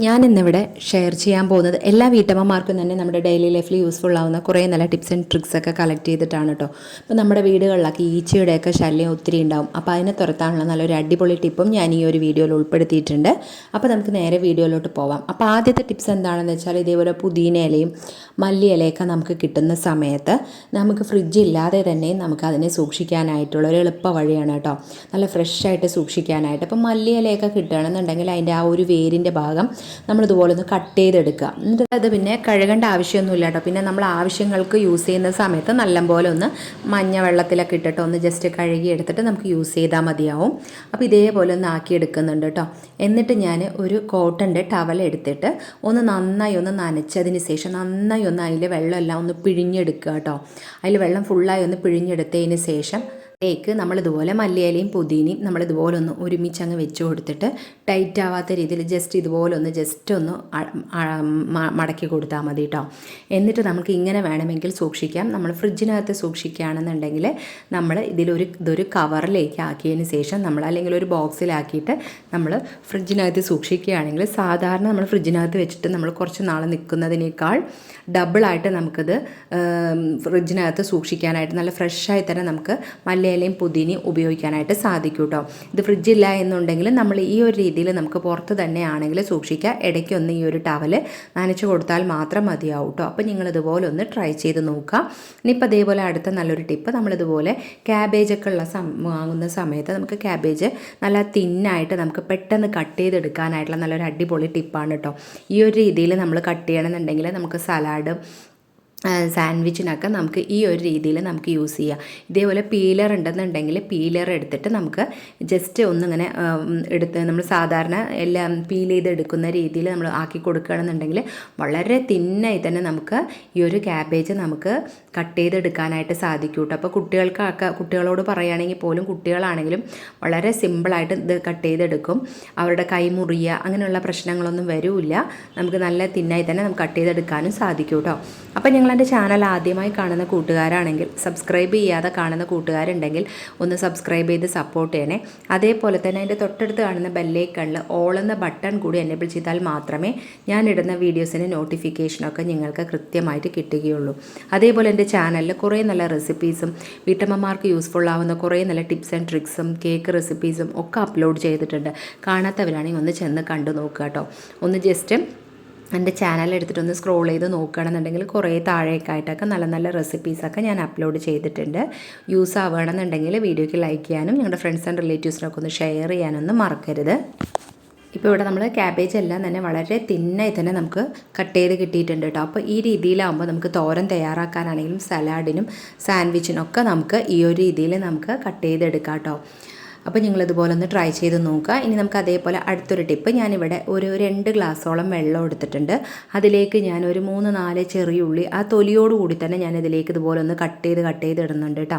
ഞാൻ ഇന്നിവിടെ ഷെയർ ചെയ്യാൻ പോകുന്നത് എല്ലാ വീട്ടമ്മമാർക്കും തന്നെ നമ്മുടെ ഡെയിലി ലൈഫിൽ യൂസ്ഫുൾ ആവുന്ന കുറേ നല്ല ടിപ്സ് ആൻഡ് ട്രിക്സ് ഒക്കെ കളക്ട് ചെയ്തിട്ടാണ് കേട്ടോ അപ്പോൾ നമ്മുടെ വീടുകളിലൊക്കെ ഈച്ചയുടെയൊക്കെ ശല്യം ഒത്തിരി ഉണ്ടാവും. അപ്പോൾ അതിനെ തുരത്താനുള്ള നല്ലൊരു അടിപൊളി ടിപ്പും ഞാൻ ഈ ഒരു വീഡിയോയിൽ ഉൾപ്പെടുത്തിയിട്ടുണ്ട്. അപ്പോൾ നമുക്ക് നേരെ വീഡിയോയിലോട്ട് പോവാം. അപ്പോൾ ആദ്യത്തെ ടിപ്സ് എന്താണെന്ന് വെച്ചാൽ ഇതേപോലെ പുതിന ഇലയും മല്ലി ഇലയൊക്കെ നമുക്ക് കിട്ടുന്ന സമയത്ത് നമുക്ക് ഫ്രിഡ്ജ് ഇല്ലാതെ തന്നെ നമുക്ക് അതിനെ സൂക്ഷിക്കാനായിട്ടുള്ള ഒരു എളുപ്പ വഴിയാണ് കേട്ടോ നല്ല ഫ്രഷ് ആയിട്ട് സൂക്ഷിക്കാനായിട്ട്. അപ്പോൾ മല്ലി ഇലയൊക്കെ കിട്ടുകയാണെന്നുണ്ടെങ്കിൽ അതിന്റെ ആ ഒരു വേരിന്റെ ഭാഗം നമ്മളിതുപോലെ ഒന്ന് കട്ട് ചെയ്തെടുക്കുക. എന്നിട്ട് അത് പിന്നെ കഴുകേണ്ട ആവശ്യമൊന്നുമില്ല കേട്ടോ. പിന്നെ നമ്മൾ ആവശ്യങ്ങൾക്ക് യൂസ് ചെയ്യുന്ന സമയത്ത് നല്ലപോലെ ഒന്ന് മഞ്ഞ വെള്ളത്തിലൊക്കെ ഇട്ടിട്ട് ഒന്ന് ജസ്റ്റ് കഴുകി എടുത്തിട്ട് നമുക്ക് യൂസ് ചെയ്താൽ മതിയാവും. അപ്പോൾ ഇതേപോലെ ഒന്ന് ആക്കി എടുക്കുന്നുണ്ട് കേട്ടോ. എന്നിട്ട് ഞാൻ ഒരു കോട്ടന്റെ ടവൽ എടുത്തിട്ട് ഒന്ന് നന്നായി ഒന്ന് നനച്ചതിന് ശേഷം നന്നായി ഒന്ന് അതിൽ വെള്ളമെല്ലാം ഒന്ന് പിഴിഞ്ഞെടുക്കുക കേട്ടോ. അതിൽ വെള്ളം ഫുള്ളായി ഒന്ന് പിഴിഞ്ഞെടുത്തതിന് ശേഷം ലേക്ക് നമ്മളിതുപോലെ മല്ലിയിലയും പുതിനയും നമ്മളിതുപോലെ ഒന്ന് ഒരുമിച്ച് അങ്ങ് വെച്ച് കൊടുത്തിട്ട് ടൈറ്റ് ആവാത്ത രീതിയിൽ ജസ്റ്റ് ഇതുപോലെ ഒന്ന് ജസ്റ്റ് ഒന്ന് മടക്കി കൊടുത്താൽ മതി കേട്ടോ എന്നിട്ട് നമുക്ക് ഇങ്ങനെ വേണമെങ്കിൽ സൂക്ഷിക്കാം. നമ്മൾ ഫ്രിഡ്ജിനകത്ത് സൂക്ഷിക്കുകയാണെന്നുണ്ടെങ്കിൽ നമ്മൾ ഇതിലൊരു ഇതൊരു കവറിലേക്ക് ആക്കിയതിന് ശേഷം നമ്മൾ അല്ലെങ്കിൽ ഒരു ബോക്സിലാക്കിയിട്ട് നമ്മൾ ഫ്രിഡ്ജിനകത്ത് സൂക്ഷിക്കുകയാണെങ്കിൽ സാധാരണ നമ്മൾ ഫ്രിഡ്ജിനകത്ത് വെച്ചിട്ട് നമ്മൾ കുറച്ച് നാൾ നിൽക്കുന്നതിനേക്കാൾ ഡബിളായിട്ട് നമുക്കിത് ഫ്രിഡ്ജിനകത്ത് സൂക്ഷിക്കാനായിട്ട് നല്ല ഫ്രഷായി തന്നെ നമുക്ക് മല്ലയിലയും പുതിനി ഉപയോഗിക്കാനായിട്ട് സാധിക്കും കേട്ടോ ഇത് ഫ്രിഡ്ജില്ല എന്നുണ്ടെങ്കിൽ നമ്മൾ ഈ ഒരു രീതിയിൽ നമുക്ക് പുറത്ത് തന്നെ ആണെങ്കിൽ സൂക്ഷിക്കുക ഇടയ്ക്കൊന്ന് ഈ ഒരു ടവൽ നനച്ച് കൊടുത്താൽ മാത്രം മതിയാവും കേട്ടോ അപ്പോൾ നിങ്ങൾ ഇതുപോലെ ഒന്ന് ട്രൈ ചെയ്ത് നോക്കുക. ഇനിയിപ്പോൾ അതേപോലെ അടുത്ത നല്ലൊരു ടിപ്പ് നമ്മളിതുപോലെ ക്യാബേജൊക്കെ ഉള്ള വാങ്ങുന്ന സമയത്ത് നമുക്ക് ക്യാബേജ് നല്ല തിന്നായിട്ട് നമുക്ക് പെട്ടെന്ന് കട്ട് ചെയ്തെടുക്കാനായിട്ടുള്ള നല്ലൊരു അടിപൊളി ടിപ്പാണ് കേട്ടോ ഈ ഒരു രീതിയിൽ നമ്മൾ കട്ട് ചെയ്യണമെന്നുണ്ടെങ്കിൽ നമുക്ക് സലാഡ് സാൻഡ്വിച്ചിനൊക്കെ നമുക്ക് ഈ ഒരു രീതിയിൽ നമുക്ക് യൂസ് ചെയ്യാം. ഇതേപോലെ പീലർ ഉണ്ടെന്നുണ്ടെങ്കിൽ പീലർ എടുത്തിട്ട് നമുക്ക് ജസ്റ്റ് ഒന്നിങ്ങനെ എടുത്ത് നമ്മൾ സാധാരണ എല്ലാം പീൽ ചെയ്തെടുക്കുന്ന രീതിയിൽ നമ്മൾ ആക്കി കൊടുക്കുകയാണെന്നുണ്ടെങ്കിൽ വളരെ തിന്നായി തന്നെ നമുക്ക് ഈ ഒരു ക്യാബേജ് നമുക്ക് കട്ട് ചെയ്തെടുക്കാനായിട്ട് സാധിക്കും കേട്ടോ. അപ്പോൾ കുട്ടികൾക്കൊക്കെ കുട്ടികളോട് പറയുകയാണെങ്കിൽ പോലും കുട്ടികളാണെങ്കിലും വളരെ സിമ്പിളായിട്ട് ഇത് കട്ട് ചെയ്തെടുക്കും. അവരുടെ കൈ മുറിയുക അങ്ങനെയുള്ള പ്രശ്നങ്ങളൊന്നും വരില്ല. നമുക്ക് നല്ല തിന്നായി തന്നെ നമുക്ക് കട്ട് ചെയ്തെടുക്കാനും സാധിക്കും കേട്ടോ. അപ്പോൾ ഞങ്ങൾ എന്റെ ചാനൽ ആദ്യമായി കാണുന്ന കൂട്ടുകാരാണെങ്കിൽ സബ്സ്ക്രൈബ് ചെയ്യാതെ കാണുന്ന കൂട്ടുകാരുണ്ടെങ്കിൽ ഒന്ന് സബ്സ്ക്രൈബ് ചെയ്ത് സപ്പോർട്ട് ചെയ്യണേ. അതേപോലെ തന്നെ അതിന്റെ തൊട്ടടുത്ത് കാണുന്ന ബെല്ലേക്കണിൽ ഓൾ എന്ന ബട്ടൺ കൂടി എനേബിൾ ചെയ്താൽ മാത്രമേ ഞാൻ ഇടുന്ന വീഡിയോസിന് നോട്ടിഫിക്കേഷനൊക്കെ നിങ്ങൾക്ക് കൃത്യമായിട്ട് കിട്ടുകയുള്ളൂ. അതേപോലെ എന്റെ ചാനലിൽ കുറേ നല്ല റെസിപ്പീസും വീട്ടമ്മമാർക്ക് യൂസ്ഫുൾ ആവുന്ന കുറേ നല്ല ടിപ്സ് ആൻഡ് ട്രിക്സും കേക്ക് റെസിപ്പീസും ഒക്കെ അപ്ലോഡ് ചെയ്തിട്ടുണ്ട്. കാണാത്തവരാണെങ്കിൽ ഒന്ന് ചെന്ന് കണ്ടു നോക്കുക കേട്ടോ. ഒന്ന് ജസ്റ്റ് എന്റെ ചാനൽ എടുത്തിട്ടൊന്ന് സ്ക്രോൾ ചെയ്ത് നോക്കുകയാണെന്നുണ്ടെങ്കിൽ കുറേ താഴേക്കായിട്ടൊക്കെ നല്ല നല്ല റെസിപ്പീസൊക്കെ ഞാൻ അപ്ലോഡ് ചെയ്തിട്ടുണ്ട്. യൂസ് ആവുകയാണെന്നുണ്ടെങ്കിൽ വീഡിയോയ്ക്ക് ലൈക്ക് ചെയ്യാനും ഞങ്ങളുടെ ഫ്രണ്ട്സ് ആൻഡ് റിലേറ്റീവ്സിനൊക്കെ ഒന്ന് ഷെയർ ചെയ്യാനൊന്നും മറക്കരുത്. ഇപ്പോൾ ഇവിടെ നമ്മൾ ക്യാബേജ് എല്ലാം തന്നെ വളരെ തിന്നായി തന്നെ നമുക്ക് കട്ട് ചെയ്ത് കിട്ടിയിട്ടുണ്ട് കേട്ടോ അപ്പോൾ ഈ രീതിയിലാകുമ്പോൾ നമുക്ക് തോരൻ തയ്യാറാക്കാനാണെങ്കിലും സലാഡിനും സാൻഡ്വിച്ചിനും ഒക്കെ നമുക്ക് ഈ ഒരു രീതിയിൽ നമുക്ക് കട്ട് ചെയ്തെടുക്കാം കേട്ടോ അപ്പോൾ നിങ്ങളിതുപോലെ ഒന്ന് ട്രൈ ചെയ്ത് നോക്കുക. ഇനി നമുക്ക് അതേപോലെ അടുത്തൊരു ടിപ്പ്. ഞാനിവിടെ ഒരു രണ്ട് ഗ്ലാസ്സോളം വെള്ളം എടുത്തിട്ടുണ്ട്. അതിലേക്ക് ഞാൻ ഒരു മൂന്ന് നാല് ചെറിയ ഉള്ളി ആ തൊലിയോട് കൂടി തന്നെ ഞാൻ ഇതിലേക്ക് ഇതുപോലെ ഒന്ന് കട്ട് ചെയ്ത് കട്ട് ചെയ്ത് ഇടുന്നുണ്ട് കേട്ടോ.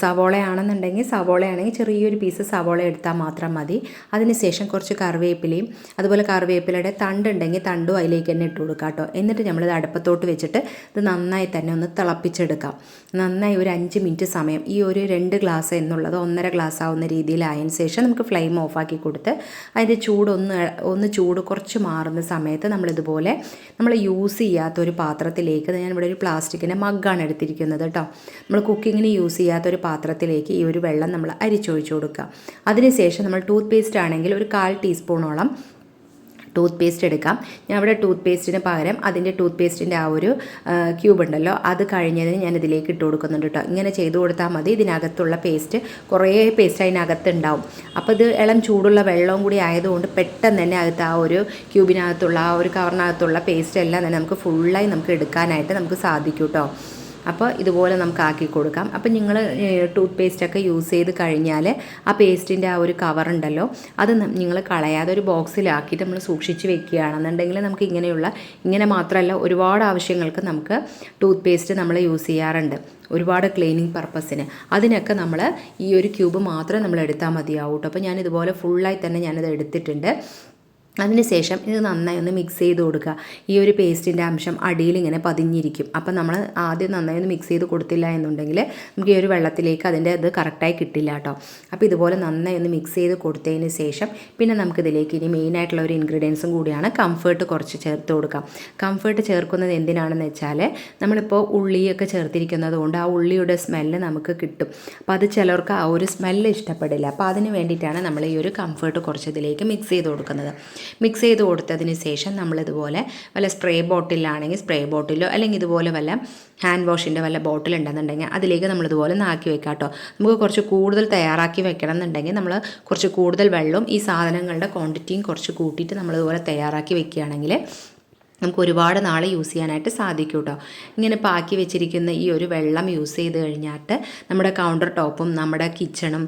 സവോളയാണെന്നുണ്ടെങ്കിൽ സവോളയാണെങ്കിൽ ചെറിയൊരു പീസ് സവോള എടുത്താൽ മാത്രം മതി. അതിനുശേഷം കുറച്ച് കറിവേപ്പിലയും അതുപോലെ കറിവേപ്പിലയുടെ തണ്ടുണ്ടെങ്കിൽ തണ്ടും അതിലേക്ക് തന്നെ ഇട്ട് കൊടുക്കുക കേട്ടോ. എന്നിട്ട് നമ്മളിത് അടുപ്പത്തോട്ട് വെച്ചിട്ട് ഇത് നന്നായി തന്നെ ഒന്ന് തിളപ്പിച്ചെടുക്കാം. നന്നായി ഒരു അഞ്ച് മിനിറ്റ് സമയം. ഈ ഒരു രണ്ട് ഗ്ലാസ് എന്നുള്ളത് ഒന്നര ഗ്ലാസ് ആവുന്ന രീതിയിലായതിന് ശേഷം നമുക്ക് ഫ്ലെയിം ഓഫാക്കി കൊടുത്ത് അതിന്റെ ചൂടൊന്ന് ഒന്ന് ചൂട് കുറച്ച് മാറുന്ന സമയത്ത് നമ്മളിതുപോലെ നമ്മൾ യൂസ് ചെയ്യാത്ത ഒരു പാത്രത്തിലേക്ക് ഞാൻ ഇവിടെ ഒരു പ്ലാസ്റ്റിക്കിന്റെ മഗ്ഗാണ് എടുത്തിരിക്കുന്നത് കേട്ടോ. നമ്മൾ കുക്കിങ്ങിന് യൂസ് ചെയ്യാത്തൊരു പാത്രത്തിലേക്ക് ഈ ഒരു വെള്ളം നമ്മൾ അരിച്ചൊഴിച്ചു കൊടുക്കുക. അതിനുശേഷം നമ്മൾ ടൂത്ത് പേസ്റ്റ് ആണെങ്കിൽ ഒരു കാൽ ടീസ്പൂണോളം ടൂത്ത് പേസ്റ്റ് എടുക്കാം. ഞാൻ ഇവിടെ ടൂത്ത് പേസ്റ്റിന് പകരം അതിന്റെ ടൂത്ത് പേസ്റ്റിന്റെ ആ ഒരു ക്യൂബ് ഉണ്ടല്ലോ അത് കഴിഞ്ഞതിന് ഞാൻ ഇതിലേക്ക് ഇട്ട് കൊടുക്കുന്നുണ്ട് കേട്ടോ ഇങ്ങനെ ചെയ്ത് കൊടുത്താൽ മതി. ഇതിനകത്തുള്ള പേസ്റ്റ് കുറേ പേസ്റ്റ് അതിനകത്ത് ഉണ്ടാവും. അപ്പോൾ ഇത് ഇളം ചൂടുള്ള വെള്ളവും കൂടി ആയതുകൊണ്ട് പെട്ടെന്ന് തന്നെ അകത്ത് ആ ഒരു ക്യൂബിനകത്തുള്ള ആ ഒരു കവറിനകത്തുള്ള പേസ്റ്റ് എല്ലാം തന്നെ നമുക്ക് ഫുള്ളായി നമുക്ക് എടുക്കാനായിട്ട് നമുക്ക് സാധിക്കും കേട്ടോ അപ്പോൾ ഇതുപോലെ നമുക്ക് ആക്കി കൊടുക്കാം. അപ്പോൾ നിങ്ങൾ ടൂത്ത് പേസ്റ്റൊക്കെ യൂസ് ചെയ്ത് കഴിഞ്ഞാൽ ആ പേസ്റ്റിന്റെ ആ ഒരു കവർ ഉണ്ടല്ലോ അത് നിങ്ങൾ കളയാതെ ഒരു ബോക്സിലാക്കിയിട്ട് നമ്മൾ സൂക്ഷിച്ച് വെക്കുകയാണെന്നുണ്ടെങ്കിൽ നമുക്ക് ഇങ്ങനെയുള്ള ഇങ്ങനെ മാത്രമല്ല ഒരുപാട് ആവശ്യങ്ങൾക്ക് നമുക്ക് ടൂത്ത് പേസ്റ്റ് നമ്മൾ യൂസ് ചെയ്യാറുണ്ട്. ഒരുപാട് ക്ലീനിങ് പർപ്പസിന് അതിനൊക്കെ നമ്മൾ ഈ ഒരു ക്യൂബ് മാത്രം നമ്മൾ എടുത്താൽ മതിയാവും കേട്ടോ. അപ്പോൾ ഞാൻ ഇതുപോലെ ഫുള്ളായി തന്നെ ഞാനത് എടുത്തിട്ടുണ്ട്. അതിനുശേഷം ഇത് നന്നായി ഒന്ന് മിക്സ് ചെയ്ത് കൊടുക്കുക. ഈ ഒരു പേസ്റ്റിന്റെ അംശം അടിയിൽ ഇങ്ങനെ പതിഞ്ഞിരിക്കും. അപ്പം നമ്മൾ ആദ്യം നന്നായി ഒന്ന് മിക്സ് ചെയ്ത് കൊടുത്തില്ല എന്നുണ്ടെങ്കിൽ നമുക്ക് ഈ ഒരു വെള്ളത്തിലേക്ക് അതിന്റെ ഇത് കറക്റ്റായി കിട്ടില്ല കേട്ടോ. അപ്പോൾ ഇതുപോലെ നന്നായി ഒന്ന് മിക്സ് ചെയ്ത് കൊടുത്തതിന് ശേഷം പിന്നെ നമുക്കിതിലേക്ക് ഇനി മെയിൻ ആയിട്ടുള്ള ഒരു ഇൻഗ്രീഡിയൻസും കൂടിയാണ് കംഫേർട്ട് കുറച്ച് ചേർത്ത് കൊടുക്കാം കംഫേർട്ട് ചേർക്കുന്നത് എന്തിനാണെന്ന് വെച്ചാൽ നമ്മളിപ്പോൾ ഉള്ളിയൊക്കെ ചേർത്തിരിക്കുന്നത് കൊണ്ട് ആ ഉള്ളിയുടെ സ്മെല്ല് നമുക്ക് കിട്ടും. അപ്പോൾ അത് ചിലർക്ക് ആ ഒരു സ്മെല്ല് ഇഷ്ടപ്പെടില്ല. അപ്പോൾ അതിന് വേണ്ടിയിട്ടാണ് നമ്മൾ ഈ ഒരു കംഫേർട്ട് കുറച്ച് ഇതിലേക്ക് മിക്സ് ചെയ്ത് കൊടുക്കുന്നത്. മിക്സ് ചെയ്ത് കൊടുത്തതിന് ശേഷം നമ്മളിതുപോലെ വല്ല സ്പ്രേ ബോട്ടിലാണെങ്കിൽ സ്പ്രേ ബോട്ടിലോ അല്ലെങ്കിൽ ഇതുപോലെ വല്ല ഹാൻഡ് വാഷിന്റെ വല്ല ബോട്ടിൽ ഉണ്ടെന്നുണ്ടെങ്കിൽ അതിലേക്ക് നമ്മളിതുപോലെ നാക്കി വെക്കാം കേട്ടോ നമുക്ക് കുറച്ച് കൂടുതൽ തയ്യാറാക്കി വെക്കണം എന്നുണ്ടെങ്കിൽ നമ്മൾ കുറച്ച് കൂടുതൽ വെള്ളവും ഈ സാധനങ്ങളുടെ ക്വാണ്ടിറ്റിയും കുറച്ച് കൂട്ടിയിട്ട് നമ്മളിതുപോലെ തയ്യാറാക്കി വെക്കുകയാണെങ്കിൽ നമുക്ക് ഒരുപാട് നാൾ യൂസ് ചെയ്യാനായിട്ട് സാധിക്കും കേട്ടോ ഇങ്ങനെ പാക്കി വെച്ചിരിക്കുന്ന ഈ ഒരു വെള്ളം യൂസ് ചെയ്ത് കഴിഞ്ഞിട്ട് നമ്മുടെ കൗണ്ടർ ടോപ്പും നമ്മുടെ കിച്ചണും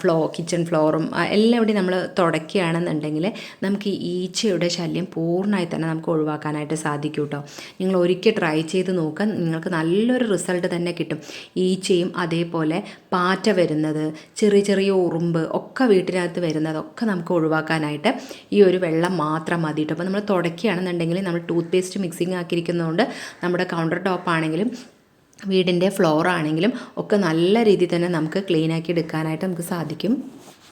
ഫ്ലോ കിച്ചൺ ഫ്ലോറും എല്ലാം ഇവിടെ നമ്മൾ തുടയ്ക്കുകയാണെന്നുണ്ടെങ്കിൽ നമുക്ക് ഈച്ചയുടെ ശല്യം പൂർണമായി തന്നെ നമുക്ക് ഒഴിവാക്കാനായിട്ട് സാധിക്കും കേട്ടോ നിങ്ങൾ ഒരിക്കൽ ട്രൈ ചെയ്ത് നോക്കാൻ നിങ്ങൾക്ക് നല്ലൊരു റിസൾട്ട് തന്നെ കിട്ടും. ഈച്ചയും അതേപോലെ പാറ്റ വരുന്നത് ചെറിയ ചെറിയ ഉറുമ്പ് ഒക്കെ വീട്ടിനകത്ത് വരുന്നതൊക്കെ നമുക്ക് ഒഴിവാക്കാനായിട്ട് ഈ ഒരു വെള്ളം മാത്രം മതി കേട്ടോ അപ്പോൾ നമ്മൾ തുടയ്ക്കുകയാണെന്നുണ്ടെങ്കിൽ നമ്മൾ ടൂത്ത് പേസ്റ്റ് മിക്സിങ് ആക്കിയിരിക്കുന്നതുകൊണ്ട് നമ്മുടെ കൗണ്ടർ ടോപ്പ് ആണെങ്കിലും വീടിന്റെ ഫ്ലോർ ആണെങ്കിലും ഒക്കെ നല്ല രീതിയിൽ തന്നെ നമുക്ക് ക്ലീൻ ആക്കി എടുക്കാനായിട്ട് നമുക്ക് സാധിക്കും.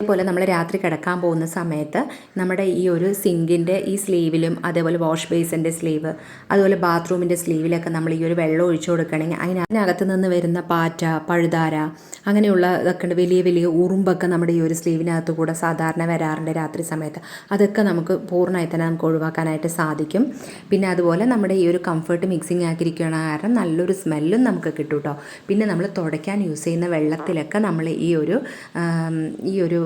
അതുപോലെ നമ്മൾ രാത്രി കിടക്കാൻ പോകുന്ന സമയത്ത് നമ്മുടെ ഈ ഒരു സിങ്കിന്റെ ഈ സ്ലീവിലും അതേപോലെ വാഷ് ബേസിന്റെ സ്ലീവ് അതുപോലെ ബാത്റൂമിന്റെ സ്ലീവിലൊക്കെ നമ്മൾ ഈ ഒരു വെള്ളം ഒഴിച്ചു കൊടുക്കണമെങ്കിൽ അതിനകത്ത് നിന്ന് വരുന്ന പാറ്റ പഴുതാര അങ്ങനെയുള്ള ഇതൊക്കെ വലിയ വലിയ ഉറുമ്പൊക്കെ നമ്മുടെ ഈ ഒരു സ്ലീവിനകത്ത് കൂടെ സാധാരണ വരാറുണ്ട് രാത്രി സമയത്ത്. അതൊക്കെ നമുക്ക് പൂർണമായി തന്നെ നമുക്ക് ഒഴിവാക്കാനായിട്ട് സാധിക്കും. പിന്നെ അതുപോലെ നമ്മുടെ ഈ ഒരു കംഫർട്ട് മിക്സിങ് ആക്കിയിരിക്കുന്ന കാരണം നല്ലൊരു സ്മെല്ലും നമുക്ക് കിട്ടും കേട്ടോ പിന്നെ നമ്മൾ തുടയ്ക്കാൻ യൂസ് ചെയ്യുന്ന വെള്ളത്തിലൊക്കെ നമ്മൾ ഈ ഒരു ഈ ഒരു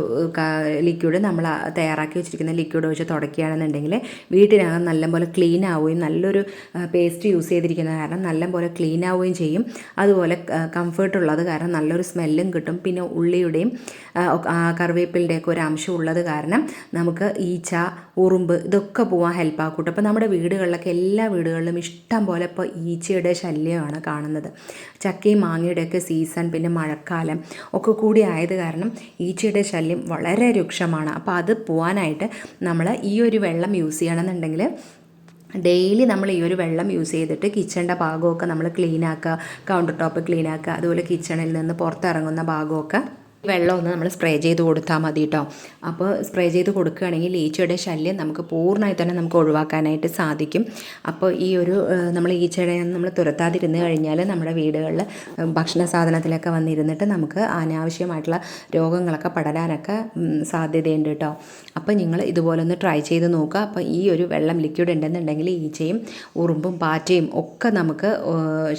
ലിക്വിഡ് നമ്മൾ തയ്യാറാക്കി വെച്ചിരിക്കുന്ന ലിക്വിഡ് ഒഴിച്ച് തുടയ്ക്കുകയാണെന്നുണ്ടെങ്കിൽ വീട്ടിനകം നല്ലപോലെ ക്ലീൻ ആവുകയും നല്ലൊരു പേസ്റ്റ് യൂസ് ചെയ്തിരിക്കുന്ന കാരണം നല്ലപോലെ ക്ലീൻ ആവുകയും ചെയ്യും. അതുപോലെ കംഫർട്ട് ഉള്ളത് കാരണം നല്ലൊരു സ്മെല്ലും കിട്ടും. പിന്നെ ഉള്ളിയുടെയും കറിവേപ്പിലിന്റെയൊക്കെ ഒരു അംശം ഉള്ളത് കാരണം നമുക്ക് ഈച്ച ഉറുമ്പ് ഇതൊക്കെ പോകാൻ ഹെൽപ്പ് ആക്കൂട്ടും അപ്പോൾ നമ്മുടെ വീടുകളിലൊക്കെ എല്ലാ വീടുകളിലും ഇഷ്ടം പോലെ ഇപ്പോൾ ഈച്ചയുടെ ശല്യമാണ് കാണുന്നത്. ചക്കയും മാങ്ങയുടെയൊക്കെ സീസൺ പിന്നെ മഴക്കാലം ഒക്കെ കൂടി ആയത് കാരണം ഈച്ചയുടെ ശല്യം വളരെ രൂക്ഷമാണ്. അപ്പോൾ അത് പോകാനായിട്ട് നമ്മൾ ഈ ഒരു വെള്ളം യൂസ് ചെയ്യണമെന്നുണ്ടെങ്കിൽ ഡെയിലി നമ്മൾ ഈ ഒരു വെള്ളം യൂസ് ചെയ്തിട്ട് കിച്ചണിന്റെ ഭാഗമൊക്കെ നമ്മൾ ക്ലീൻ ആക്കുക കൗണ്ടർ ടോപ്പ് ക്ലീൻ ആക്കുക അതുപോലെ കിച്ചണിൽ നിന്ന് പുറത്തിറങ്ങുന്ന ഭാഗമൊക്കെ വെള്ളം ഒന്ന് നമ്മൾ സ്പ്രേ ചെയ്ത് കൊടുത്താൽ മതി കേട്ടോ അപ്പോൾ സ്പ്രേ ചെയ്ത് കൊടുക്കുകയാണെങ്കിൽ ഈച്ചയുടെ ശല്യം നമുക്ക് പൂർണമായി തന്നെ നമുക്ക് ഒഴിവാക്കാനായിട്ട് സാധിക്കും. അപ്പോൾ ഈ ഒരു നമ്മൾ ഈച്ചയുടെ നമ്മൾ തുരത്താതിരുന്ന് കഴിഞ്ഞാൽ നമ്മുടെ വീടുകളിൽ ഭക്ഷണ സാധനത്തിലൊക്കെ വന്നിരുന്നിട്ട് നമുക്ക് അനാവശ്യമായിട്ടുള്ള രോഗങ്ങളൊക്കെ പടരാനൊക്കെ സാധ്യതയുണ്ട് കേട്ടോ അപ്പോൾ നിങ്ങൾ ഇതുപോലെ ഒന്ന് ട്രൈ ചെയ്ത് നോക്കുക. അപ്പോൾ ഈ ഒരു വെള്ളം ലിക്വിഡ് ഉണ്ടെന്നുണ്ടെങ്കിൽ ഈച്ചയും ഉറുമ്പും പാറ്റയും ഒക്കെ നമുക്ക്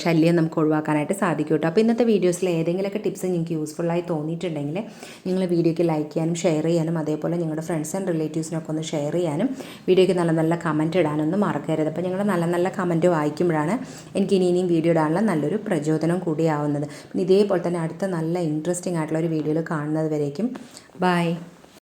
ശല്യം നമുക്ക് ഒഴിവാക്കാനായിട്ട് സാധിക്കും കേട്ടോ അപ്പോൾ ഇന്നത്തെ വീഡിയോസിൽ ഏതെങ്കിലുമൊക്കെ ടിപ്സ് നിങ്ങൾക്ക് യൂസ്ഫുള്ളായി തോന്നിയിട്ടുണ്ടെങ്കിൽ നിങ്ങൾ വീഡിയോയ്ക്ക് ലൈക്ക് ചെയ്യാനും ഷെയർ ചെയ്യാനും അതേപോലെ നിങ്ങളുടെ ഫ്രണ്ട്സ് ആൻഡ് റിലേറ്റീവ്സിനൊക്കെ ഒന്ന് ഷെയർ ചെയ്യാനും വീഡിയോയ്ക്ക് നല്ല നല്ല കമന്റ് ഇടാനൊന്നും മറക്കരുത്. അപ്പോൾ നിങ്ങൾ നല്ല നല്ല കമന്റ് വായിക്കുമ്പോഴാണ് എനിക്ക് ഇനി ഇനിയും വീഡിയോ ഇടാനുള്ള നല്ലൊരു പ്രചോദനം കൂടിയാവുന്നത് പിന്നെ ഇതേപോലെ തന്നെ അടുത്ത നല്ല ഇൻട്രസ്റ്റിംഗ് ആയിട്ടുള്ള ഒരു വീഡിയോയിൽ കാണുന്നത് വരേക്കും. ബൈ